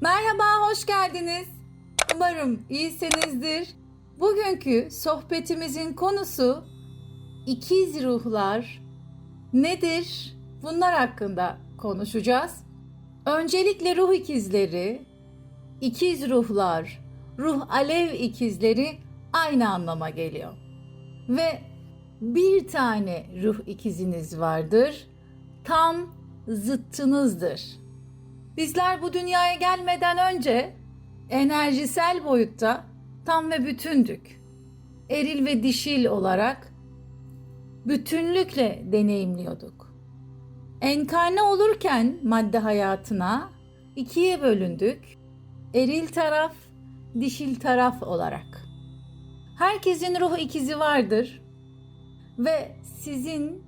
Merhaba, hoş geldiniz. Umarım iyisinizdir. Bugünkü sohbetimizin konusu ikiz ruhlar nedir? Bunlar hakkında konuşacağız. Öncelikle ruh ikizleri, ikiz ruhlar, ruh alev ikizleri aynı anlama geliyor. Ve bir tane ruh ikiziniz vardır. Tam zıttınızdır. Bizler bu dünyaya gelmeden önce enerjisel boyutta tam ve bütündük. Eril ve dişil olarak bütünlükle deneyimliyorduk. Enkarne olurken madde hayatına ikiye bölündük. Eril taraf, dişil taraf olarak. Herkesin ruh ikizi vardır ve sizin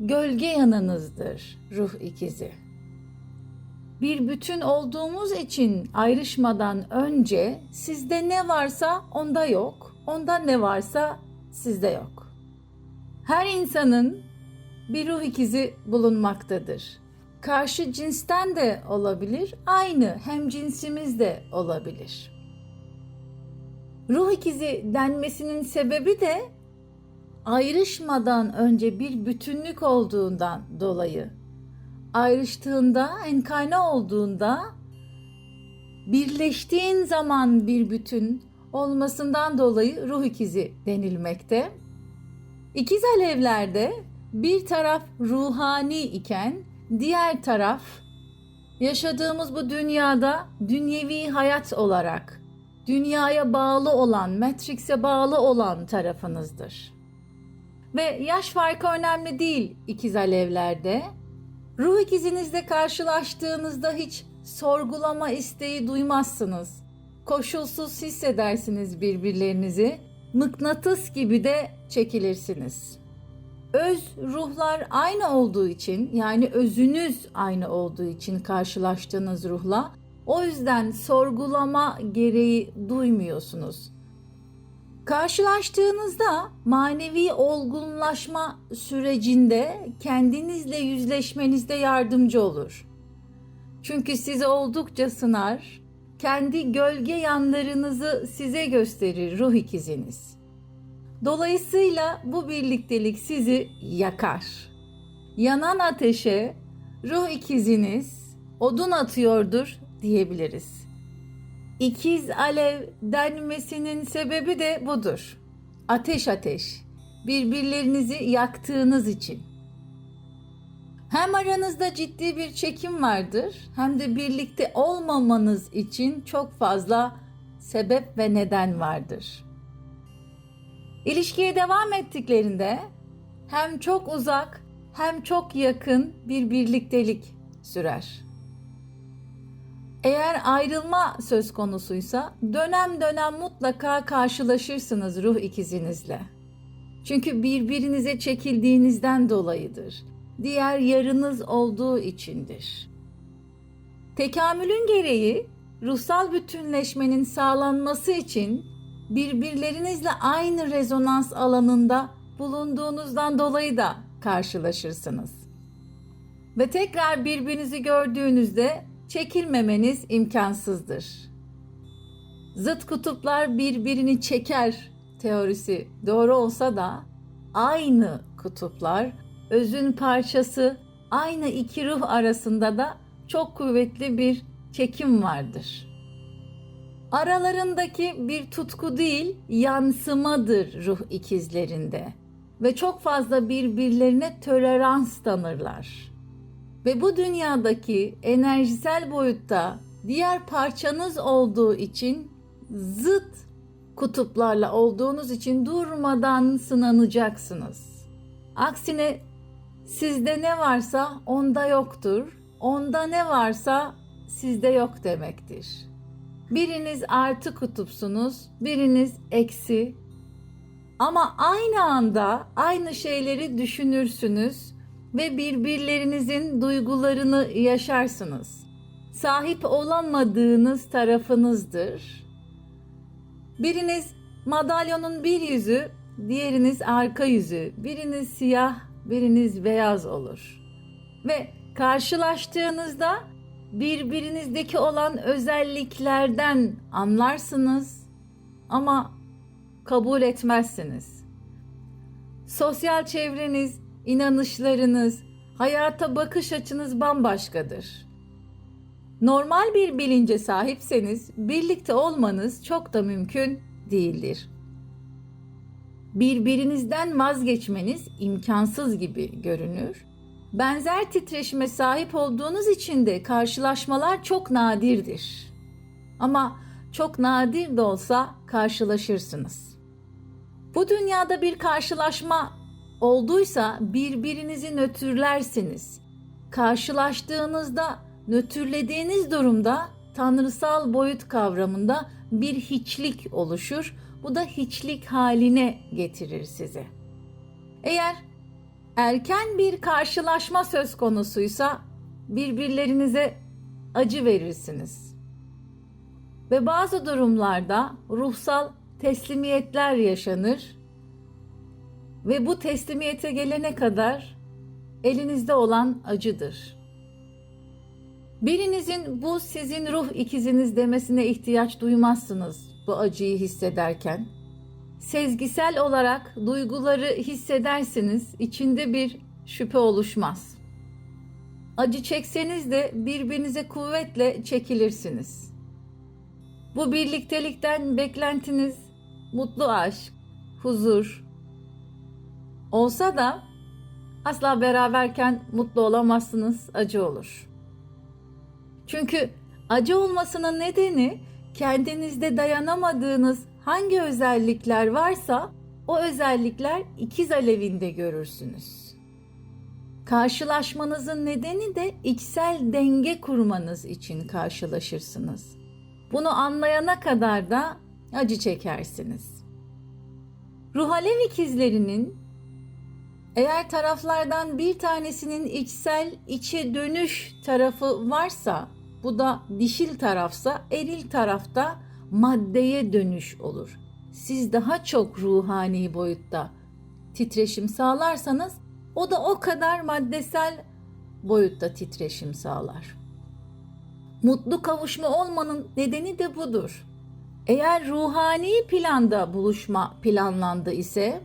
gölge yanınızdır ruh ikizi bir bütün olduğumuz için ayrışmadan önce sizde ne varsa onda yok, onda ne varsa sizde yok. Her insanın bir ruh ikizi bulunmaktadır. Karşı cinsten de olabilir, aynı hem cinsimiz de olabilir. Ruh ikizi denmesinin sebebi de ayrışmadan önce bir bütünlük olduğundan dolayı ayrıştığında, enkarne olduğunda birleştiğin zaman bir bütün olmasından dolayı ruh ikizi denilmekte. İkiz alevlerde bir taraf ruhani iken diğer taraf yaşadığımız bu dünyada dünyevi hayat olarak dünyaya bağlı olan, Matrix'e bağlı olan tarafınızdır. Ve yaş farkı önemli değil ikiz alevlerde. Ruh ikizinizle karşılaştığınızda hiç sorgulama isteği duymazsınız. Koşulsuz hissedersiniz birbirlerinizi. Mıknatıs gibi de çekilirsiniz. Öz ruhlar aynı olduğu için yani özünüz aynı olduğu için karşılaştığınız ruhla o yüzden sorgulama gereği duymuyorsunuz. Karşılaştığınızda manevi olgunlaşma sürecinde kendinizle yüzleşmenizde yardımcı olur. Çünkü sizi oldukça sınar, kendi gölge yanlarınızı size gösterir ruh ikiziniz. Dolayısıyla bu birliktelik sizi yakar. Yanan ateşe ruh ikiziniz odun atıyordur diyebiliriz. İkiz alev denmesinin sebebi de budur. Ateş ateş, birbirlerinizi yaktığınız için. Hem aranızda ciddi bir çekim vardır, hem de birlikte olmamanız için çok fazla sebep ve neden vardır. İlişkiye devam ettiklerinde hem çok uzak hem çok yakın bir birliktelik sürer. Eğer ayrılma söz konusuysa dönem dönem mutlaka karşılaşırsınız ruh ikizinizle. Çünkü birbirinize çekildiğinizden dolayıdır. Diğer yarınız olduğu içindir. Tekamülün gereği ruhsal bütünleşmenin sağlanması için birbirlerinizle aynı rezonans alanında bulunduğunuzdan dolayı da karşılaşırsınız. Ve tekrar birbirinizi gördüğünüzde çekilmemeniz imkansızdır. Zıt kutuplar birbirini çeker teorisi doğru olsa da aynı kutuplar özün parçası aynı iki ruh arasında da çok kuvvetli bir çekim vardır. Aralarındaki bir tutku değil, yansımadır ruh ikizlerinde ve çok fazla birbirlerine tolerans tanırlar. Ve bu dünyadaki enerjisel boyutta diğer parçanız olduğu için zıt kutuplarla olduğunuz için durmadan sınanacaksınız. Aksine sizde ne varsa onda yoktur. Onda ne varsa sizde yok demektir. Biriniz artı kutupsunuz, biriniz eksi. Ama aynı anda aynı şeyleri düşünürsünüz ve birbirlerinizin duygularını yaşarsınız. Sahip olamadığınız tarafınızdır. Biriniz madalyonun bir yüzü, diğeriniz arka yüzü. Biriniz siyah, biriniz beyaz olur. Ve karşılaştığınızda birbirinizdeki olan özelliklerden anlarsınız ama kabul etmezsiniz. Sosyal çevreniz, inanışlarınız, hayata bakış açınız bambaşkadır. Normal bir bilince sahipseniz birlikte olmanız çok da mümkün değildir. Birbirinizden vazgeçmeniz imkansız gibi görünür. Benzer titreşime sahip olduğunuz için de karşılaşmalar çok nadirdir. Ama çok nadir de olsa karşılaşırsınız. Bu dünyada bir karşılaşma olduysa birbirinizi nötrlersiniz. Karşılaştığınızda nötrlediğiniz durumda tanrısal boyut kavramında bir hiçlik oluşur. Bu da hiçlik haline getirir sizi. Eğer erken bir karşılaşma söz konusuysa birbirlerinize acı verirsiniz. Ve bazı durumlarda ruhsal teslimiyetler yaşanır ve bu teslimiyete gelene kadar elinizde olan acıdır. Birinizin bu sizin ruh ikiziniz demesine ihtiyaç duymazsınız bu acıyı hissederken. Sezgisel olarak duyguları hissedersiniz, içinde bir şüphe oluşmaz. Acı çekseniz de birbirinize kuvvetle çekilirsiniz. Bu birliktelikten beklentiniz mutlu aşk, huzur olsa da asla beraberken mutlu olamazsınız, acı olur. Çünkü acı olmasının nedeni kendinizde dayanamadığınız hangi özellikler varsa o özellikler ikiz alevinde görürsünüz. Karşılaşmanızın nedeni de içsel denge kurmanız için karşılaşırsınız. Bunu anlayana kadar da acı çekersiniz. Ruh alev ikizlerinin eğer taraflardan bir tanesinin içsel içe dönüş tarafı varsa bu da dişil tarafsa eril tarafta maddeye dönüş olur. Siz daha çok ruhani boyutta titreşim sağlarsanız o da o kadar maddesel boyutta titreşim sağlar. Mutlu kavuşma olmanın nedeni de budur. Eğer ruhani planda buluşma planlandı ise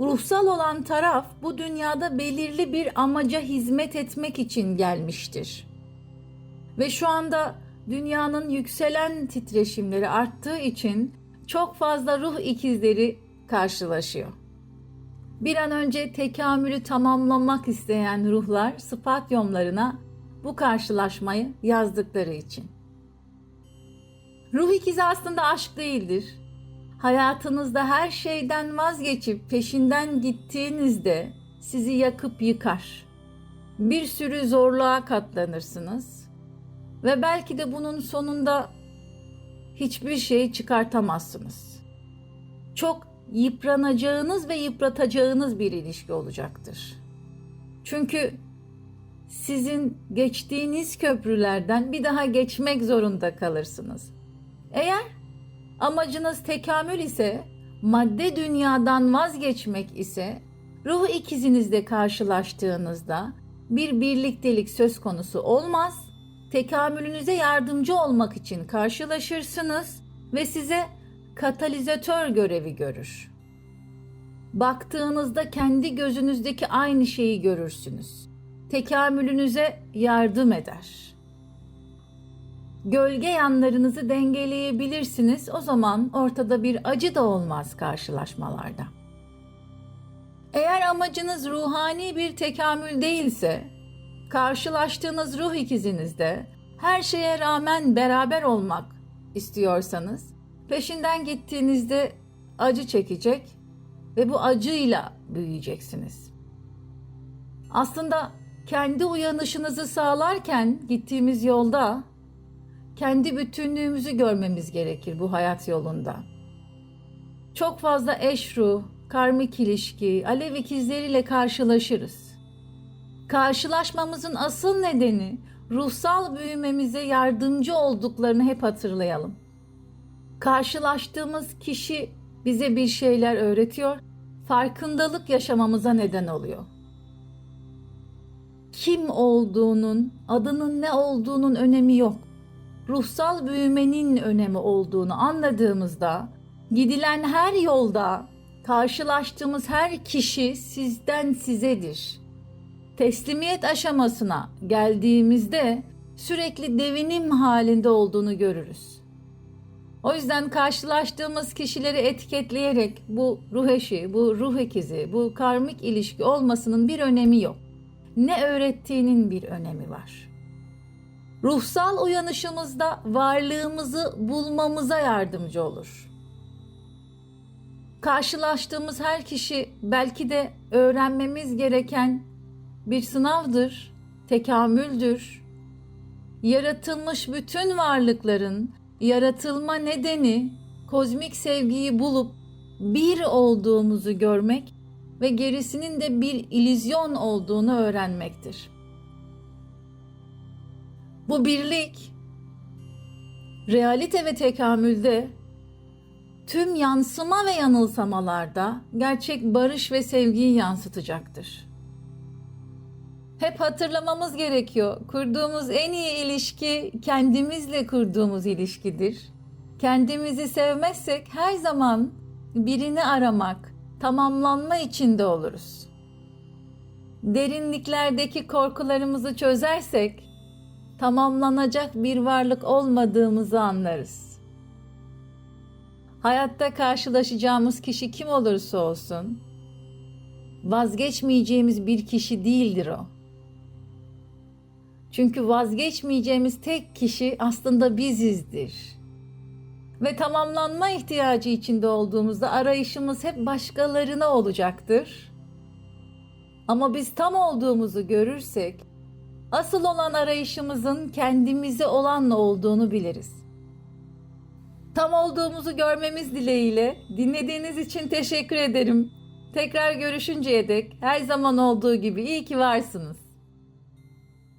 ruhsal olan taraf bu dünyada belirli bir amaca hizmet etmek için gelmiştir. Ve şu anda dünyanın yükselen titreşimleri arttığı için çok fazla ruh ikizleri karşılaşıyor. Bir an önce tekamülü tamamlamak isteyen ruhlar spatyomlarına bu karşılaşmayı yazdıkları için. Ruh ikizi aslında aşk değildir. Hayatınızda her şeyden vazgeçip peşinden gittiğinizde sizi yakıp yıkar. Bir sürü zorluğa katlanırsınız ve belki de bunun sonunda hiçbir şey çıkartamazsınız. Çok yıpranacağınız ve yıpratacağınız bir ilişki olacaktır. Çünkü sizin geçtiğiniz köprülerden bir daha geçmek zorunda kalırsınız. Eğer amacınız tekamül ise, madde dünyadan vazgeçmek ise, ruh ikizinizle karşılaştığınızda bir birliktelik söz konusu olmaz. Tekamülünüze yardımcı olmak için karşılaşırsınız ve size katalizatör görevi görür. Baktığınızda kendi gözünüzdeki aynı şeyi görürsünüz. Tekamülünüze yardım eder. Gölge yanlarınızı dengeleyebilirsiniz. O zaman ortada bir acı da olmaz karşılaşmalarda. Eğer amacınız ruhani bir tekamül değilse, karşılaştığınız ruh ikizinizde her şeye rağmen beraber olmak istiyorsanız, peşinden gittiğinizde acı çekecek ve bu acıyla büyüyeceksiniz. Aslında kendi uyanışınızı sağlarken gittiğimiz yolda kendi bütünlüğümüzü görmemiz gerekir bu hayat yolunda. Çok fazla eşru, karmik ilişki, alev ikizleriyle karşılaşırız. Karşılaşmamızın asıl nedeni ruhsal büyümemize yardımcı olduklarını hep hatırlayalım. Karşılaştığımız kişi bize bir şeyler öğretiyor, farkındalık yaşamamıza neden oluyor. kim olduğunun, adının ne olduğunun önemi yok. Ruhsal büyümenin önemi olduğunu anladığımızda gidilen her yolda karşılaştığımız her kişi sizden sizedir. Teslimiyet aşamasına geldiğimizde sürekli devinim halinde olduğunu görürüz. O yüzden karşılaştığımız kişileri etiketleyerek bu ruh eşi, bu ruh ikizi, bu karmik ilişki olmasının bir önemi yok. Ne öğrettiğinin bir önemi var. Ruhsal uyanışımızda varlığımızı bulmamıza yardımcı olur. Karşılaştığımız her kişi belki de öğrenmemiz gereken bir sınavdır, tekamüldür. Yaratılmış bütün varlıkların yaratılma nedeni kozmik sevgiyi bulup bir olduğumuzu görmek ve gerisinin de bir ilizyon olduğunu öğrenmektir. Bu birlik realite ve tekamülde tüm yansıma ve yanılsamalarda gerçek barış ve sevgiyi yansıtacaktır. Hep hatırlamamız gerekiyor. Kurduğumuz en iyi ilişki kendimizle kurduğumuz ilişkidir. Kendimizi sevmezsek her zaman birini aramak, tamamlanma içinde oluruz. Derinliklerdeki korkularımızı çözersek tamamlanacak bir varlık olmadığımızı anlarız. Hayatta karşılaşacağımız kişi kim olursa olsun vazgeçmeyeceğimiz bir kişi değildir o. Çünkü vazgeçmeyeceğimiz tek kişi aslında bizizdir. Ve tamamlanma ihtiyacı içinde olduğumuzda arayışımız hep başkalarına olacaktır. Ama biz tam olduğumuzu görürsek asıl olan arayışımızın kendimize olanla olduğunu biliriz. Tam olduğumuzu görmemiz dileğiyle dinlediğiniz için teşekkür ederim. Tekrar görüşünceye dek her zaman olduğu gibi iyi ki varsınız.